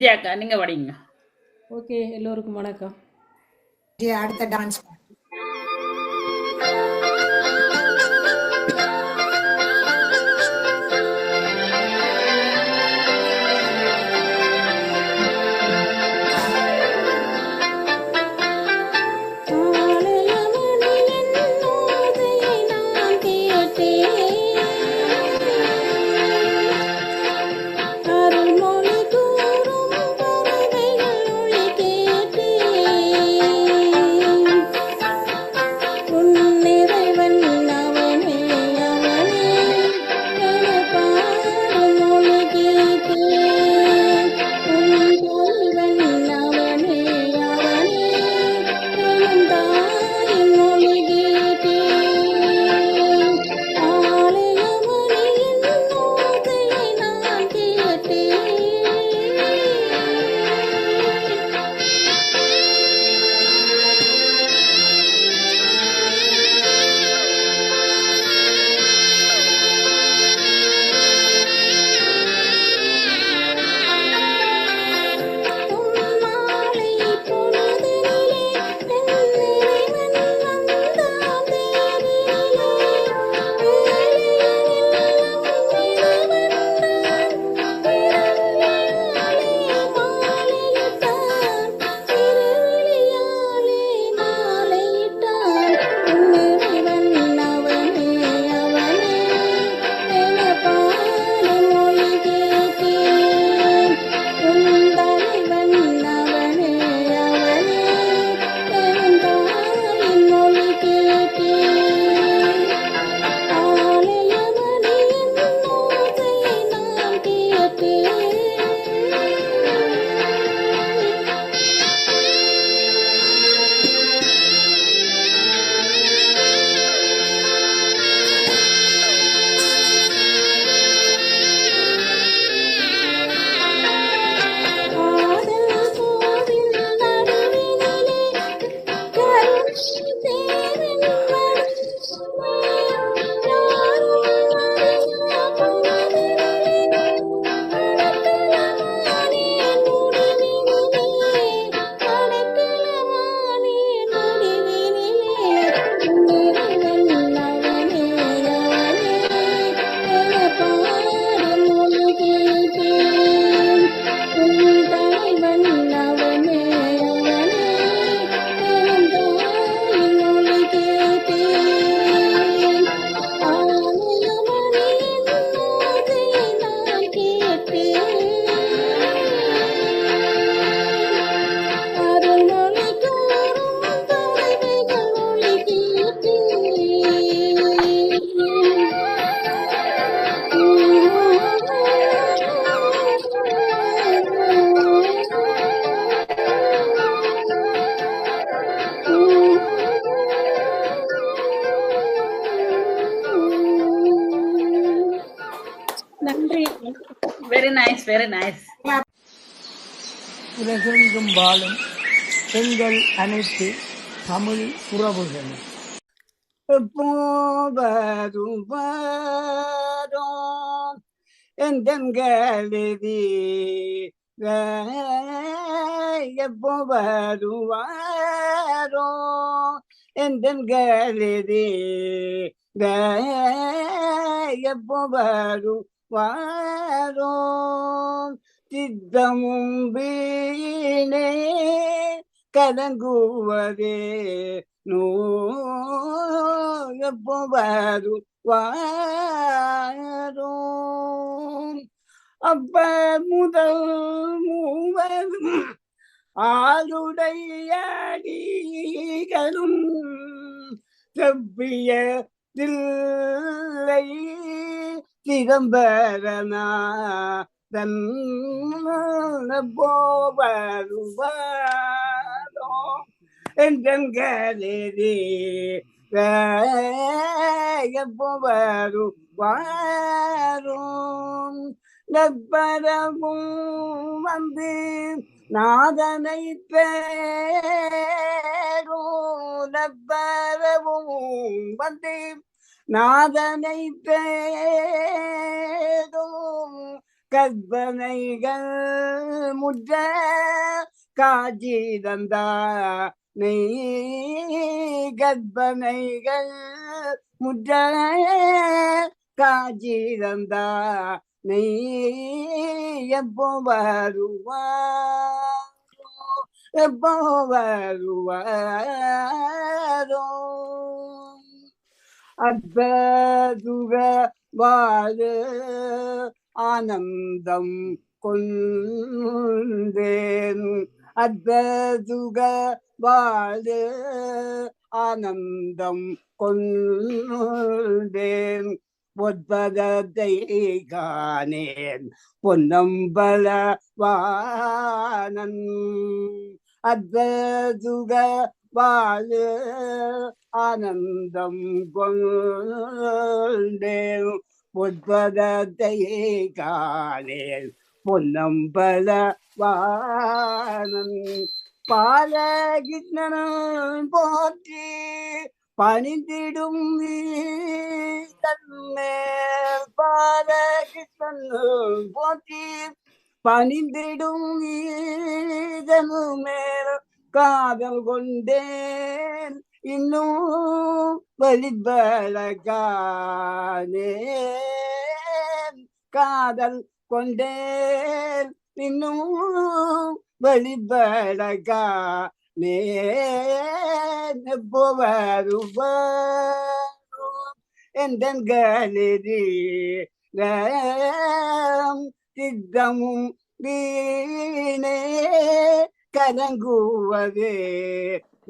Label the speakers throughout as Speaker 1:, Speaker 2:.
Speaker 1: வித்யாக்கா நீங்க படிங்க
Speaker 2: ஓகே எல்லோருக்கும் வணக்கம்.
Speaker 3: அடுத்த டான்ஸ்
Speaker 1: வெரி நைஸ்
Speaker 4: உலகெங்கும் வாழும் பெண்கள் அனைத்து தமிழ் உறவுகள். எப்போதும் வரும் எந்தெங்கெழுதி எப்போ வருவாரோ எந்தெங்கெழுதி எப்போ வரும் வருவாரோ சித்தமும் வீணே கலங்குவதே. நோ எப்போ வருவாரோ அப்ப முதல் மூவரும் ஆளுடையடிகளும் செவ்விய தில்லை சிதம்பரனா தன் போவருவாரோ என்றே போவருவாரும் நற்பரவும் வந்து நாதனை பேரும் நற்பரவும் வந்து நாதனை பேரும் கற்பனைகள் முற்ற காட்சி தந்தா நெய் கற்பனைகள் முற்ற காட்சி தந்தா நெய் எப்போ வருவா எப்போ வருவாரோ? அற்புக வாழு ஆனந்தம் கொண்டேன் அற்புக வாழு ஆனந்தம் கொண்டேன் பொற்பதத்தை காணேன் பொன்னம்பல வானன். அத்வதுக வாழு ஆனந்தம் கொண்டேன். பொற்பதத்தை காணேன். பொன்னம்பல வானன் பாலகிருஷ்ணன் போற்றி பணிந்திடும் தன்மேல் பாலகிருஷ்ணன் போற்றி பணிந்திடும் மேல். காதல் கொண்டேன். இன்னும் வலிபழகானே காதல் கொண்டேன் இன்னும் வழிபழகா நேன் போவருவாரும் எந்தன்களிரி சித்தமும் வீணே. கலங்குவதே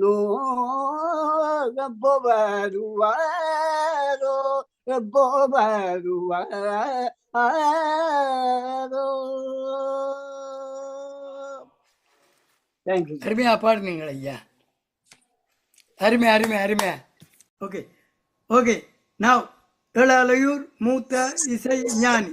Speaker 4: நோகப்போ வருவாரோ எப்போ வருவாரோ
Speaker 5: அருமையா பாடுனீங்கள ஐயா. அருமை அருமை அருமை. ஓகே ஓகே நான் ஏழாலையூர் மூத்த இசை ஞானி.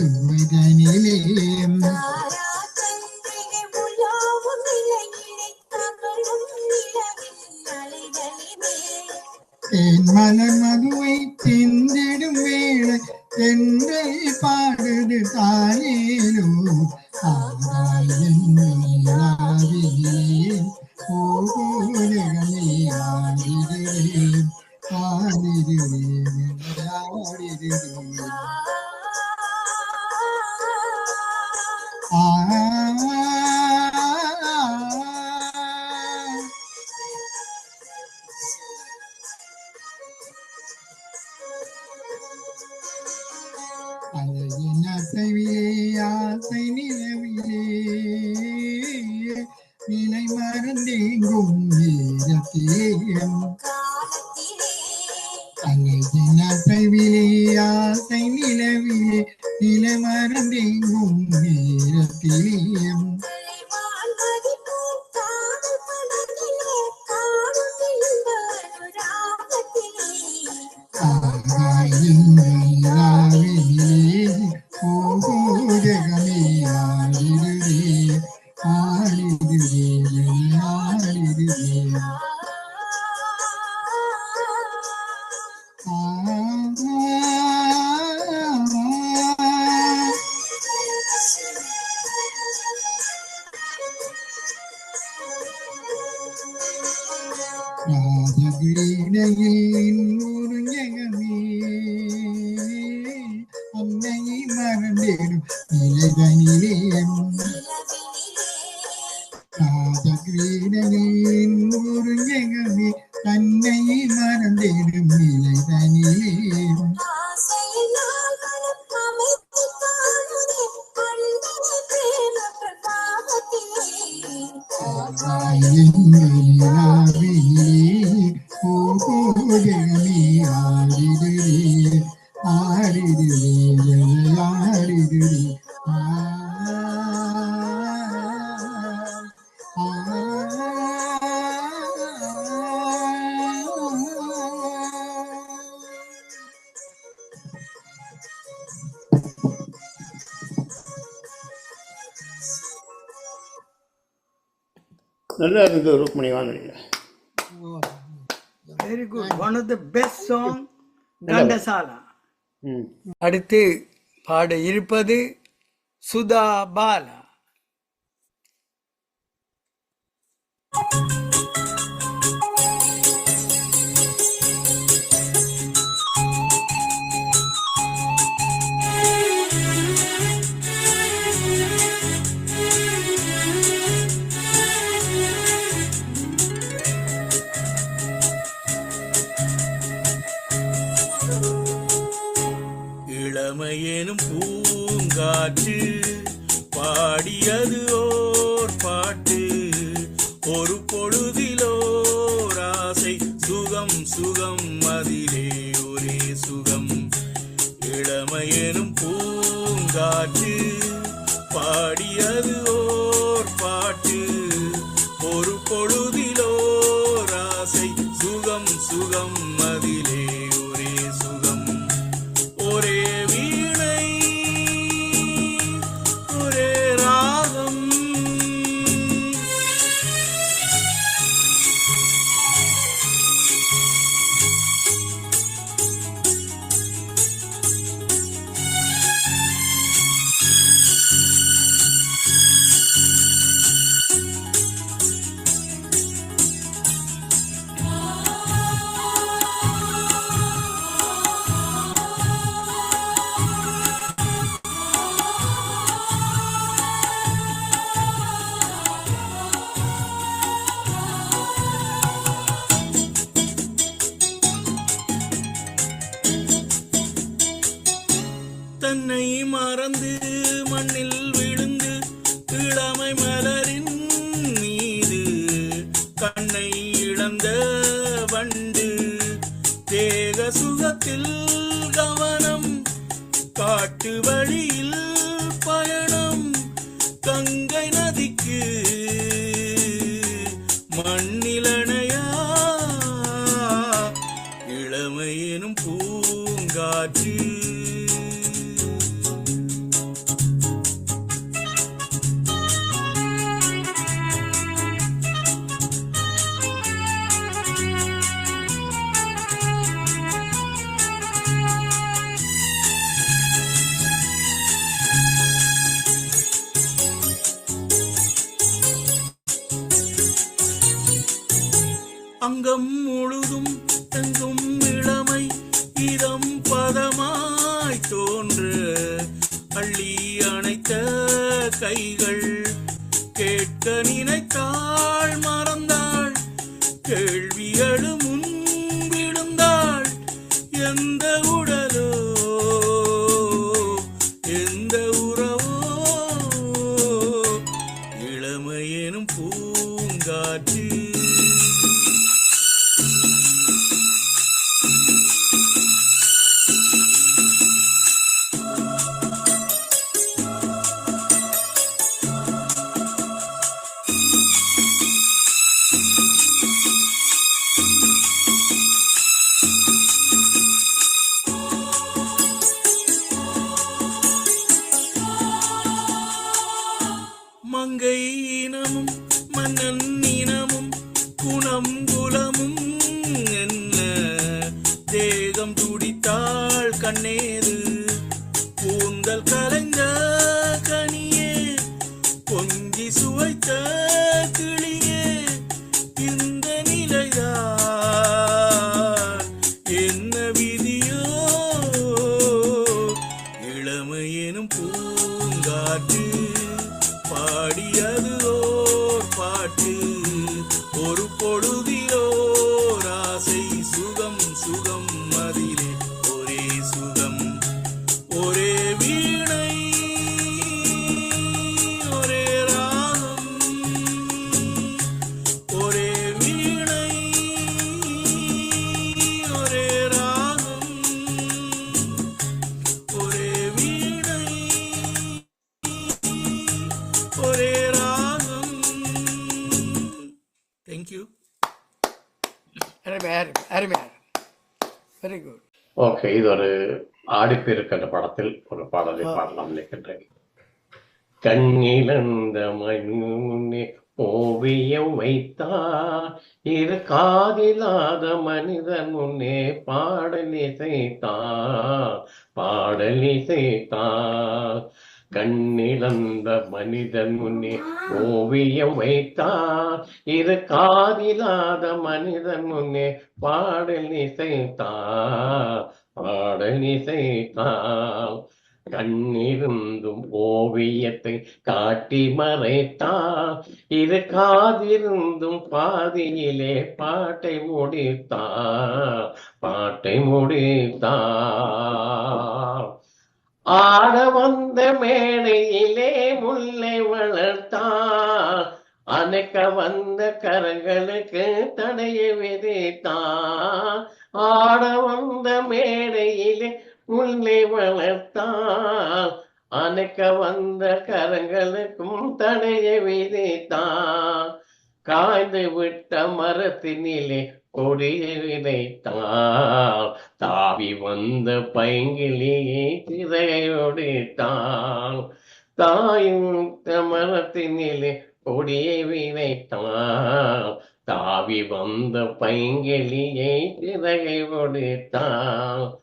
Speaker 6: சுவைதனிலே என் அழகின் அசைவிலே ஆசை
Speaker 7: நல்லா இருக்குது ருக்மணி
Speaker 5: வானொலியில் very good one of the best song
Speaker 7: Ghantasala
Speaker 5: அடுத்து பாட இருப்பது சுதா பாலா. கண்ணீர்
Speaker 7: ஓகே இது ஒரு ஆடிப்பிருக்கின்ற படத்தில் ஒரு பாடலை பாடலாம் நினைக்கின்றேன். கண்ணிழந்த மண்ணே ஓவியம் வைத்தார். இரு காதில்லாத மனிதன் முன்னே பாடல் இசைத்தார். பாடல் இசைத்தார். கண்ணிழந்த மனிதன் முன்னே ஓவியம் வைத்தார். இரு காதில்லாத மனிதன் முன்னே பாடல் இசைத்தார். பாடல் இசைத்தார். கண்ணிருந்தும் ஓவியத்தை காட்டி மறைத்தார். இது காதிருந்தும் பாதியிலே பாட்டை முடித்தார். பாட்டை முடித்தார். ஆட வந்த மேடையிலே முல்லை வளர்த்தார். அணைக்க வந்த கரங்களுக்கு தடைய விதைத்தார். ஆட வந்த மேடையிலே முல்லை வளர்த்தார். அணைக்க வந்த கரங்களுக்கும் தடைய விதைத்தார். காய்ந்து விட்ட மரத்தினிலே கொடியை தாவி வந்த பைங்கிலியை திரையொடித்தாள் தாயின் மரத்தினிலே கொடியை விதைத்தார் தாவி வந்த பைங்கிலியை திரையை ஒடித்தார்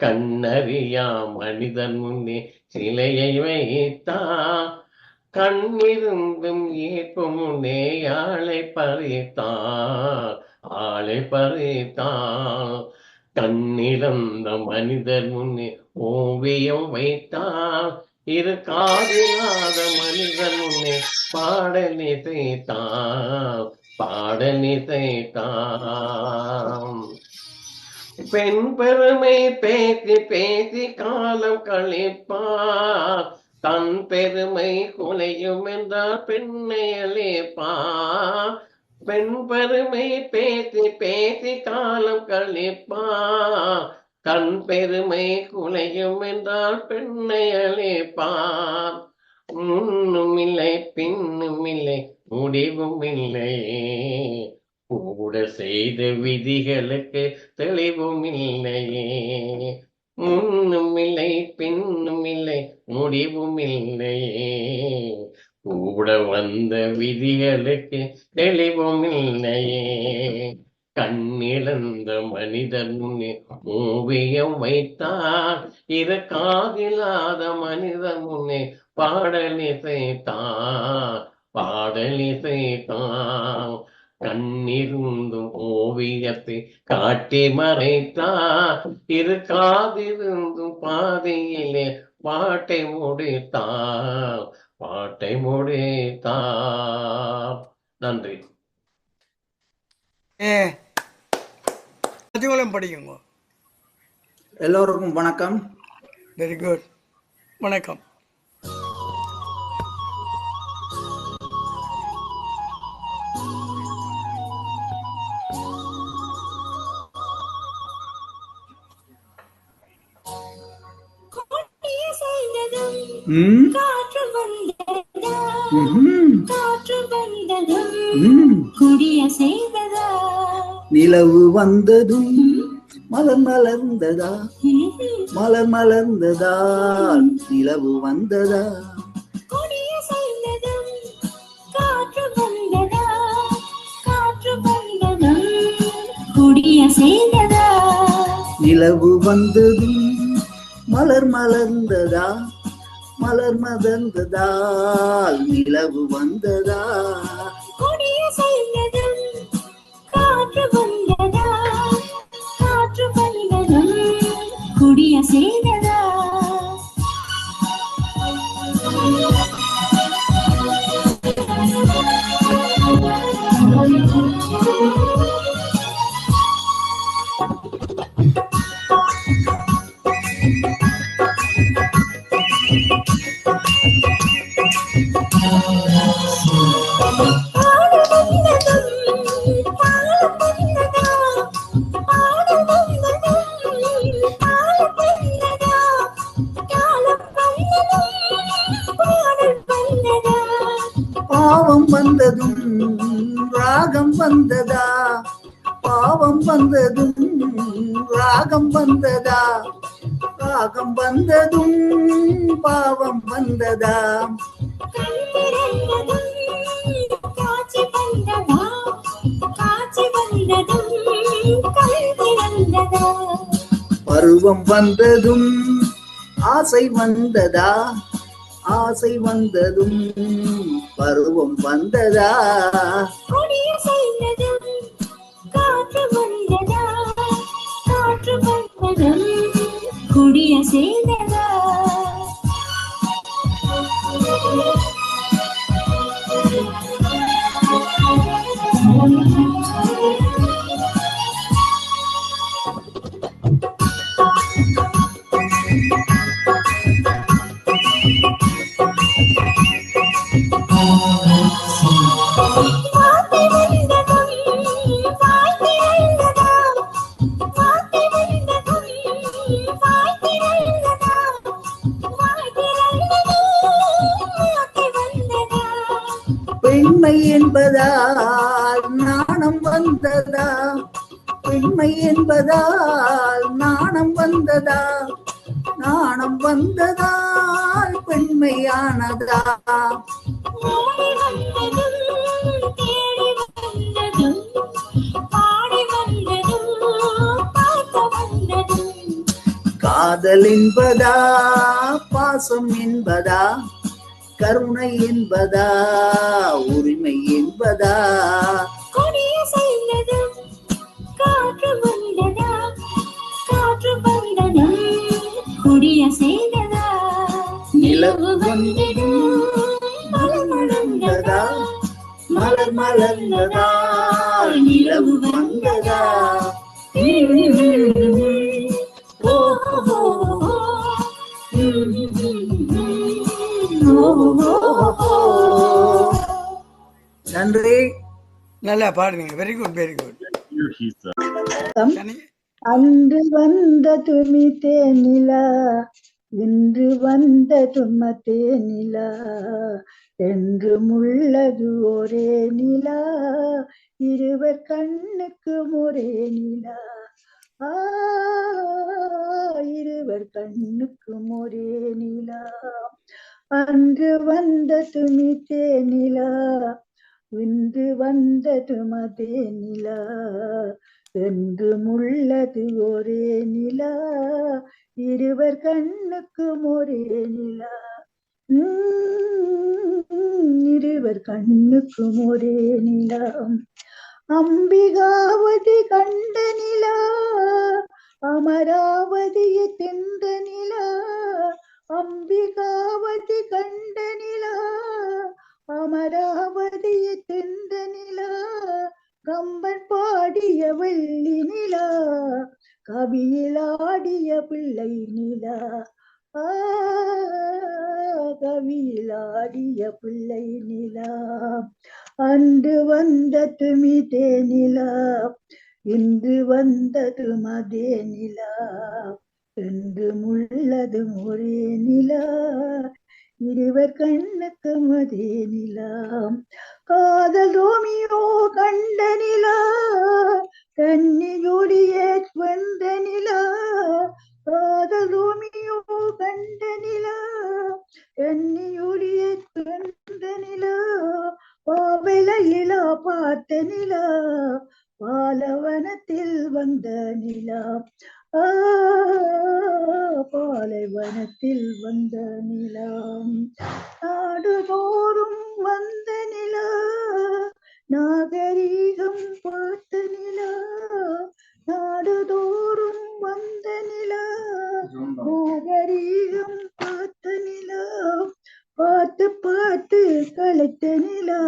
Speaker 7: கண்ணறியா மனிதன் முன்னே சிலையை வைத்தாள் கண்ணிருந்தும் ஏற்பு முன்னே யாழை பறித்தாள் ஆளை பறித்தாள். கண்ணிழந்த மனிதர் முன்னே ஓவியம் வைத்தாள். இரு காதில்லாத மனிதர் முன்னே பாடலி இசைத்தார் பாடலி இசைத்தார் பெண் பெருமை பேசி பேசி காலம் கழிப்பார் தன் பெருமை குலையும் என்றால் பெண்ணை அழைப்பார் பெண் பெருமை பேசி பேசி காலம் கழிப்பா. தன் பெருமை குலையும் என்றால் பெண்ணை அழைப்பார் முன்னும் இல்லை பின்னும் இல்லை முடிவும் இல்லை. கூட செய்த விதிகளுக்கு தெளிவும் இல்லையே முன்னும் இல்லை பின்னும் இல்லை முடிவும் இல்லையே கூட வந்த விதிகளுக்கு தெளிவும் இல்லையே கண்ணிழந்த மனிதன் ஓவியம் வைத்தார். இரு காதில்லாத மனிதன் முன்னே பாடலிசைத்தான் பாடலிசைத்தான் பாடல் கண்ணிருந்தும் ஓவியத்தை காட்டி மறைத்தார். இரு காதிருந்தும் பாதையிலே பாட்டை முடித்தார். பாட்டை முடித்தார் நன்றி.
Speaker 5: ஏ பதிவுகளும் படிக்குங்க
Speaker 8: எல்லோருக்கும் வணக்கம்.
Speaker 5: வெரி குட் வணக்கம்.
Speaker 8: ம்,
Speaker 9: காற்று வந்ததும். குடிய செய்ததா?
Speaker 8: நிலவு வந்ததும் மலர் மலர்ந்ததா? மலர் மலர்ந்ததால் நிலவு வந்ததா?
Speaker 9: குடிய செய்ததும் காற்று வந்ததா? காற்று வந்ததும் குடிய செய்ததா?
Speaker 8: நிலவு வந்ததும் மலர் மலர்ந்ததா? மலர் மதந்ததா நிலவு வந்ததா?
Speaker 9: கொடிய செய்ததும் காற்று வந்ததா? காற்று வந்ததும் குடிய செய்ததா
Speaker 8: வந்ததா? பாவம் வந்ததும் ராகம் வந்ததா? ராகம் வந்ததும் பாவம் வந்ததா?
Speaker 9: காட்சி வந்ததா? காட்சி வந்ததும்
Speaker 8: பருவம் வந்ததும் ஆசை வந்ததா? ஆசை வந்ததும் பருவம் வந்ததா?
Speaker 9: கொடிய காற்று வந்ததா? காற்று வந்ததும் செய்ததா
Speaker 8: காதல் என்பதா? பாசம் என்பதா? கருணை என்பதா? உரிமை என்பதா?
Speaker 9: கொடிய செய்ததும் காற்று வந்ததா? காற்று வந்ததும் கொடிய செய்ததா
Speaker 8: நிலவு வந்ததும் மலர் மலர்ந்ததா? மலர் மலர்ந்ததா? நிலவு வந்ததா? நன்றி.
Speaker 5: நல்லா பாடுங்க. வெரி குட் வெரி குட்
Speaker 10: அன்று வந்த துமி தேனிலா இன்று வந்த தும்ம தேனிலா என்றும் உள்ளது ஒரே நிலா இருவர் கண்ணுக்கு ஒரே நிலா. ஆ இருவர் கண்ணுக்கு ஒரே நிலா. அன்று வந்த துமி தேனிலா இன்று வந்த தும நிலா என்று உள்ளது ஒரே நிலா இருவர் கண்ணுக்கும் ஒரே நிலா. இருவர் கண்ணுக்கும் ஒரே நிலா. அம்பிகாவதி கண்ட நிலா அமராவதியை தின்ற நிலா அம்பிகா கண்ட நிலா அமராவதிய தெந்த நிலா கம்பன் பாடிய வெள்ளி நிலா கவியில் ஆடிய பிள்ளை நிலா. கவியில் ஆடிய பிள்ளை நிலா. அன்று வந்த துமி தேனிலா இன்று வந்தது மதே நிலா என்று முள்ளதும் ஒரே நிலா. இருவர் கண்ணுக்கு மதே நிலாம். காதல் ரோமியோ கண்ட நிலா. கன்னியுடைய வந்த நிலா. காதல் ரோமியோ கண்ட நிலா. கன்னியுடைய வந்த நிலா. பாவலையிலா பார்த்த நிலா. பாலவனத்தில் வந்த நிலா. பாலைவனத்தில் வந்த நிலா நாடுதோறும் வந்த நிலா நாகரீகம் பார்த்த நிலா நாடுதோறும் வந்த நிலா நாகரீகம் பார்த்த நிலா பார்த்து பார்த்து களைத்த நிலா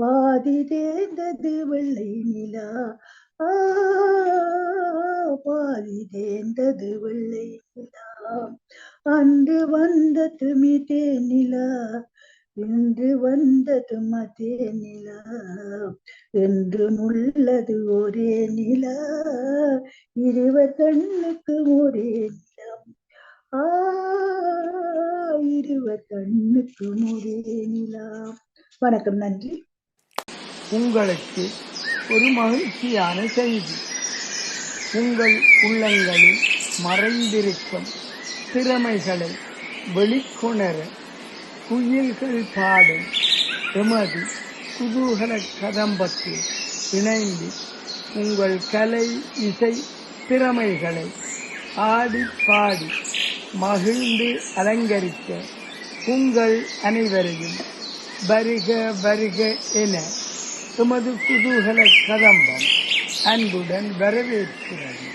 Speaker 10: பாதி தேர்ந்தது வெள்ளை நிலா பாதி தேர்ந்தது வெள்ளை நிலா. அன்று வந்த துமி தேனிலா இன்று வந்தது மதே நிலா. என்றும் உள்ளது ஒரே நிலா. இருவர் கண்ணுக்கு ஒரே நிலம். ஆ இருவர் கண்ணுக்கு ஒரே நிலா வணக்கம் நன்றி.
Speaker 5: உங்களுக்கு
Speaker 11: ஒரு மகிழ்ச்சியான செய்தி. உங்கள் உள்ளங்களில் மறைந்திருக்கும் திறமைகளை வெளிக்கொணர குயில்கள் பாடும் எமது குதூகல கதம்பத்தில் இணைந்து உங்கள் கலை இசை திறமைகளை ஆடி பாடி மகிழ்ந்து அலங்கரிக்க உங்கள் அனைவரையும் வருக வருக என எமது குதூகல கதம்பம் அன்புடன் வரவேற்கிறது.